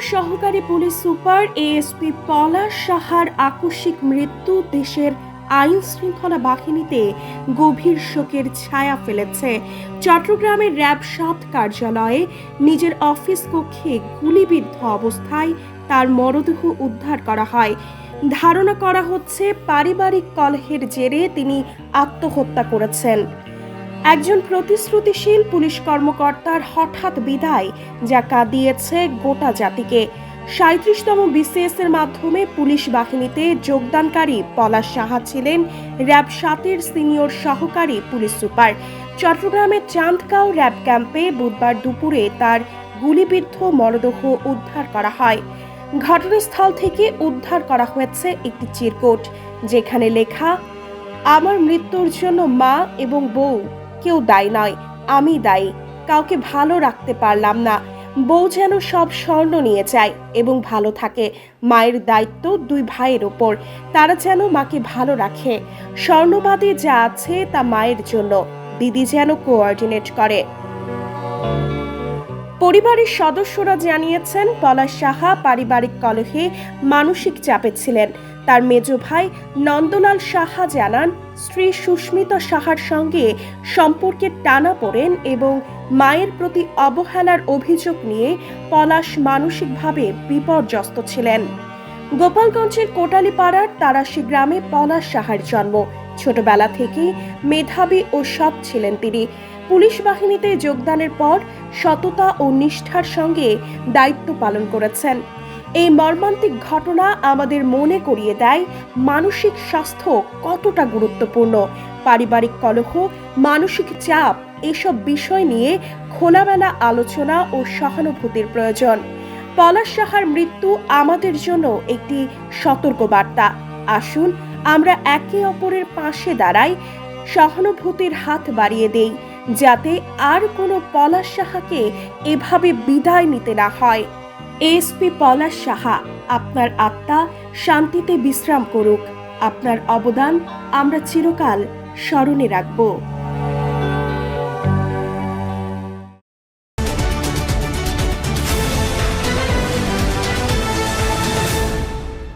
সহকারী police super ASP পলাশ সাহার আকস্মিক মৃত্যু দেশের আইন শৃঙ্খলা বাহিনীতে গভীর শোকের ছায়া ফেলেছে। চট্টগ্রামের র্যাব সাত কার্যালয়ে নিজের অফিস কক্ষে গুলিবিদ্ধ অবস্থায় তার মরদেহ উদ্ধার করা হয়। ধারণা করা হচ্ছে, পারিবারিক কলহের জেরে তিনি আত্মহত্যা করেছেন। একজন প্রতিশ্রুতিশীল পুলিশ কর্মকর্তার হঠাৎ বিদায়, যা কাঁদিয়েছে গোটা জাতিকে। সাঁত্রিশতম বিসিএস এর মাধ্যমে পুলিশ বাহিনীতে যোগদানকারী পলাশ সাহা ছিলেন র্যাব সাতের সিনিয়র সহকারী পুলিশ সুপার। চট্টগ্রামের চাঁদগাঁও র্যাব ক্যাম্পে বুধবার দুপুরে তার গুলিবিদ্ধ মরদেহ উদ্ধার করা হয়। ঘটনাস্থল থেকে উদ্ধার করা হয়েছে একটি চিরকুট, যেখানে লেখা, আমার মৃত্যুর জন্য মা এবং বউ কেউ দায়ী নয়, আমি দায়ী। কাউকে ভালো রাখতে পারলাম না। বউ যেন সব স্বর্ণ নিয়ে যায় এবং ভালো থাকে। মায়ের দায়িত্ব দুই ভাইয়ের ওপর। তারা যেন মাকে ভালো রাখে। স্বর্ণবাদে যা আছে তা মায়ের জন্য। দিদি যেন কোঅর্ডিনেট করে। পরিবারের সদস্যরা জানিয়েছেন, পলাশ সাহা পারিবারিক কলহে মানসিক চাপে ছিলেন। তার মেজ ভাই নন্দলাল সাহা জানান, স্ত্রী সুস্মিতা সাহার সঙ্গে সম্পর্কে টানা পড়েন এবং মায়ের প্রতি অবহেলার অভিযোগ নিয়ে পলাশ মানসিকভাবে বিপর্যস্ত ছিলেন। গোপালগঞ্জের কোটালীপাড়ার তারাশি গ্রামে পলাশ সাহার জন্ম। ছোটবেলা থেকেই মেধাবী ও সৎ ছিলেন তিনি। পুলিশ বাহিনীতে যোগদানের পর সততা ও নিষ্ঠার সঙ্গে দায়িত্ব পালন করেছেন। এই মর্মান্তিক ঘটনা আমাদের মনে করিয়ে দেয় মানসিক স্বাস্থ্য কতটা গুরুত্বপূর্ণ। পারিবারিক কলহ, মানসিক চাপ, এসব বিষয় নিয়ে খোলামেলা আলোচনা ও সহানুভূতির প্রয়োজন। পলাশ সাহার মৃত্যু আমাদের জন্য একটি সতর্কবার্তা আসুন, আমরা একে অপরের পাশে দাঁড়াই, সহানুভূতির হাত বাড়িয়ে দেই, যাতে আর কোনো পলাশ সাহাকে এভাবে বিদায় নিতে না হয়। এসপি পলাশ সাহা আপনার আত্মা শান্তিতে বিশ্রাম করুক। আপনার অবদান আমরা চিরকাল স্মরণে রাখব।